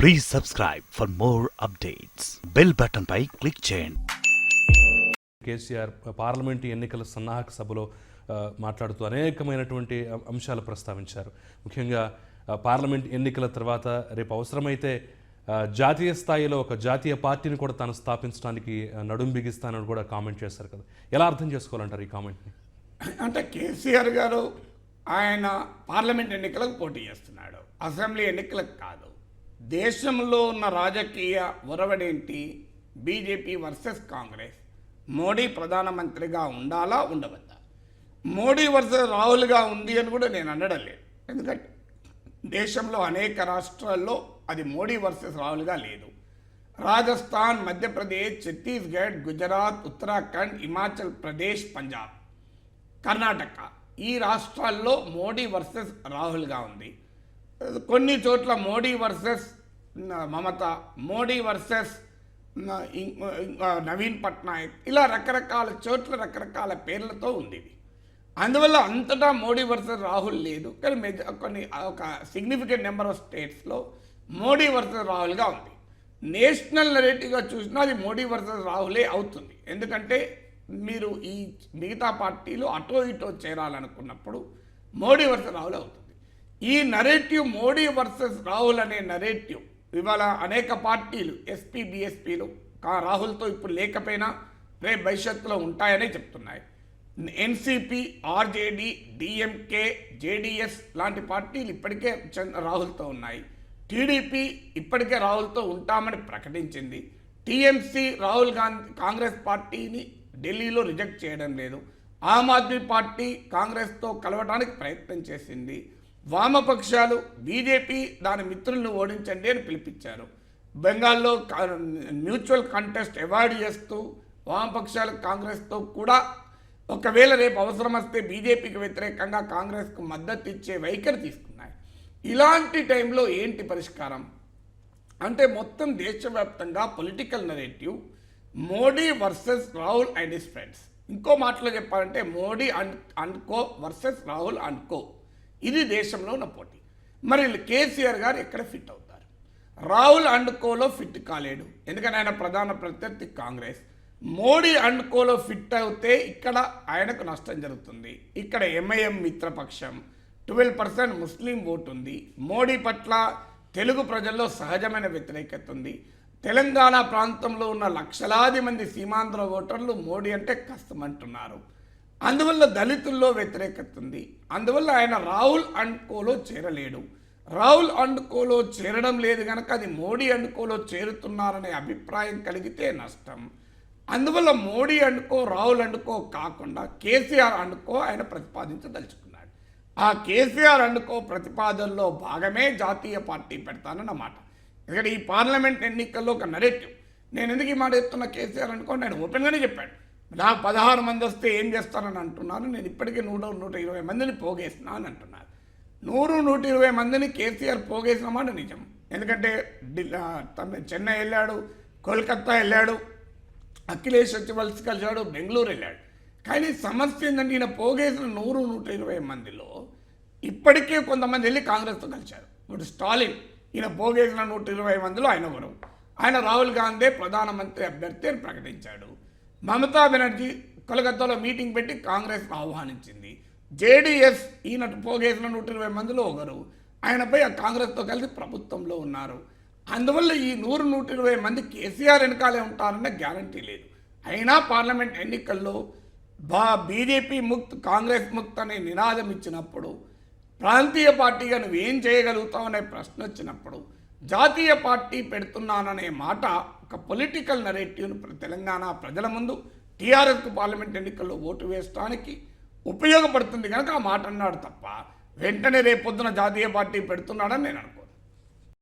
Please subscribe for more updates bell button pi click చేయండి. KCR parliament ఎన్నికల సన్నాహక సభలో మాట్లాడుతూ అనేకమైనటువంటి అంశాలు ప్రస్తావించారు. ముఖ్యంగా పార్లమెంట్ ఎన్నికల తర్వాత రేపు అవసరమైతే జాతీయ స్థాయిలో ఒక జాతీయ పార్టీని కూడా తాను స్థాపించడానికి నడుం బిగిస్తానని కూడా కామెంట్ చేశారు కదా. ఎలా అర్థం చేసుకోవాలంటారు ఈ కామెంట్ని? అంటే కేసీఆర్ గారు ఆయన పార్లమెంట్ ఎన్నికలకు పోటీ చేస్తున్నాడు. అసెంబ్లీ ఎన్నికలకు కాదు. దేశంలో ఉన్న రాజకీయ ఒరవడేంటి? BJP versus Congress. మోడీ ప్రధానమంత్రిగా ఉండాలా ఉండవద్దా? మోడీ వర్సెస్ రాహుల్గా ఉంది అని కూడా నేను అనడం లేదు. ఎందుకంటే దేశంలో అనేక రాష్ట్రాల్లో అది మోడీ వర్సెస్ రాహుల్గా లేదు. రాజస్థాన్ మధ్యప్రదేశ్ ఛత్తీస్గఢ్ గుజరాత్ ఉత్తరాఖండ్ హిమాచల్ ప్రదేశ్ పంజాబ్ కర్ణాటక ఈ రాష్ట్రాల్లో మోడీ వర్సెస్ రాహుల్గా ఉంది. కొన్ని చోట్ల మోడీ వర్సెస్ మమత మోడీ వర్సెస్ నవీన్ పట్నాయక్ ఇలా రకరకాల చోట్ల రకరకాల పేర్లతో ఉంది ఇది అందువల్ల అంతటా మోడీ వర్సెస్ రాహుల్ లేదు కానీ మెజ కొన్ని ఒక సిగ్నిఫికెంట్ నెంబర్ ఆఫ్ స్టేట్స్లో మోడీ వర్సెస్ రాహుల్గా ఉంది. నేషనల్ నెరేటివ్గా చూసినా అది మోడీ వర్సెస్ రాహులే అవుతుంది. ఎందుకంటే మీరు ఈ మిగతా పార్టీలు అటో ఇటో చేరాలనుకున్నప్పుడు మోడీ వర్సెస్ రాహుల్ అవుతుంది. ఈ నరేటివ్ మోడీ వర్సెస్ రాహుల్ అనే నరేటివ్ ఇవాళ అనేక పార్టీలు ఎస్పీ బీఎస్పీలు కా రాహుల్తో ఇప్పుడు లేకపోయినా రేపు భవిష్యత్తులో ఉంటాయనే చెప్తున్నాయి. ఎన్సిపి ఆర్జేడి డిఎంకే జేడిఎస్ లాంటి పార్టీలు ఇప్పటికే రాహుల్తో ఉన్నాయి. టీడీపీ ఇప్పటికే రాహుల్తో ఉంటామని ప్రకటించింది. టీఎంసీ రాహుల్ గాంధీ కాంగ్రెస్ పార్టీని ఢిల్లీలో రిజెక్ట్ చేయడం లేదు. ఆమ్ ఆద్మీ పార్టీ కాంగ్రెస్తో కలవడానికి ప్రయత్నం చేసింది. వామపక్షాలు బీజేపీ దాని మిత్రులను ఓడించండి అని పిలిపించారు. బెంగాల్లో కా- మ్యూచువల్ కంటెస్ట్ అవాయిడ్ చేస్తూ వామపక్షాలు కాంగ్రెస్తో కూడా ఒకవేళ రేపు అవసరం వస్తే బీజేపీకి వ్యతిరేకంగా కాంగ్రెస్కు మద్దతు ఇచ్చే వైఖరి తీసుకున్నాయి. ఇలాంటి టైంలో ఏంటి పరిష్కారం? అంటే మొత్తం దేశవ్యాప్తంగా political narrative Modi versus Rahul and his friends. ఇంకో మాటలో చెప్పాలంటే Modi and and co versus Rahul and co. ఇది దేశంలో ఉన్న పోటీ. మరి కేసీఆర్ గారు ఎక్కడ ఫిట్ అవుతారు? రాహుల్ అండ్ కోలో ఫిట్ కాలేడు. ఎందుకంటే ఆయన ప్రధాన ప్రత్యర్థి కాంగ్రెస్? మోడీ అండ్ కోలో ఫిట్ అవుతే ఇక్కడ ఆయనకు నష్టం జరుగుతుంది. ఇక్కడ ఎంఐఎం మిత్రపక్షం. ట్వెల్వ్ పర్సెంట్ ముస్లిం ఓటు ఉంది. మోడీ పట్ల తెలుగు ప్రజల్లో సహజమైన వ్యతిరేకత ఉంది. తెలంగాణ ప్రాంతంలో ఉన్న లక్షలాది మంది సీమాంధ్ర ఓటర్లు మోడీ అంటే కష్టమంటున్నారు అందువల్ల దళితుల్లో వ్యతిరేకత ఉంది. అందువల్ల ఆయన రాహుల్ అండ్ కోలో చేరలేడు. రాహుల్ అండ్ కోలో చేరడం లేదు కనుక అది మోడీ అండ్ కోలో చేరుతున్నారనే అభిప్రాయం కలిగితే నష్టం. అందువల్ల మోడీ అండుకో రాహుల్ అండుకో కాకుండా కేసీఆర్ అండుకో ఆయన ప్రతిపాదించదలుచుకున్నాడు. ఆ కేసీఆర్ అండుకో ప్రతిపాదనలో భాగమే జాతీయ పార్టీ పెడతానన్నమాట. ఎందుకంటే ఈ పార్లమెంట్ ఎన్నికల్లో ఒక నరేటివ్ నేను ఎందుకు ఈ మాట చెప్తున్నా కేసీఆర్ అనుకో నేను ఓపెన్గానే చెప్పాడు నాకు పదహారు మంది వస్తే ఏం చేస్తానని అంటున్నాను నేను ఇప్పటికే నూట నూట ఇరవై మందిని పోగేసినా అని అంటున్నారు. నూరు నూట ఇరవై మందిని కేసీఆర్ పోగేసిన మాట నిజం. ఎందుకంటే ఢిల్లీ చెన్నై వెళ్ళాడు కోల్కత్తా వెళ్ళాడు అఖిలేష్ వచ్చి వలసి కలిశాడు బెంగళూరు వెళ్ళాడు. కానీ సమస్య ఏంటంటే ఈయన పోగేసిన నూరు నూట ఇరవై మందిలో ఇప్పటికే కొంతమంది వెళ్ళి కాంగ్రెస్తో కలిశారు. ఇప్పుడు స్టాలిన్ ఈయన పోగేసిన నూట ఇరవై మందిలో ఆయన ఒకరు. ఆయన రాహుల్ గాంధీ ప్రధానమంత్రి అభ్యర్థి అని ప్రకటించాడు. మమతా బెనర్జీ కలకత్తాలో మీటింగ్ పెట్టి కాంగ్రెస్ ఆహ్వానించింది. జేడీఎస్ ఈయనటు పోగేసిన నూట ఇరవై మందిలో ఒకరు. ఆయనపై ఆ కాంగ్రెస్తో కలిసి ప్రభుత్వంలో ఉన్నారు. అందువల్ల ఈ నూరు నూట ఇరవై మంది కేసీఆర్ వెనకాలే ఉంటారన్న గ్యారంటీ లేదు. అయినా పార్లమెంట్ ఎన్నికల్లో బా బీజేపీ ముక్త్ కాంగ్రెస్ ముక్త్ అనే నినాదం ఇచ్చినప్పుడు ప్రాంతీయ పార్టీగా నువ్వేం చేయగలుగుతావు అనే ప్రశ్న వచ్చినప్పుడు జాతీయ పార్టీ పెడుతున్నాననే మాట ఒక పొలిటికల్ నరేటివ్ను తెలంగాణ ప్రజల ముందు టీఆర్ఎస్కు పార్లమెంట్ ఎన్నికల్లో ఓటు వేయడానికి ఉపయోగపడుతుంది కనుక ఆ మాట అన్నాడు తప్ప వెంటనే రేపొద్దున జాతీయ పార్టీ పెడుతున్నాడని నేను అనుకో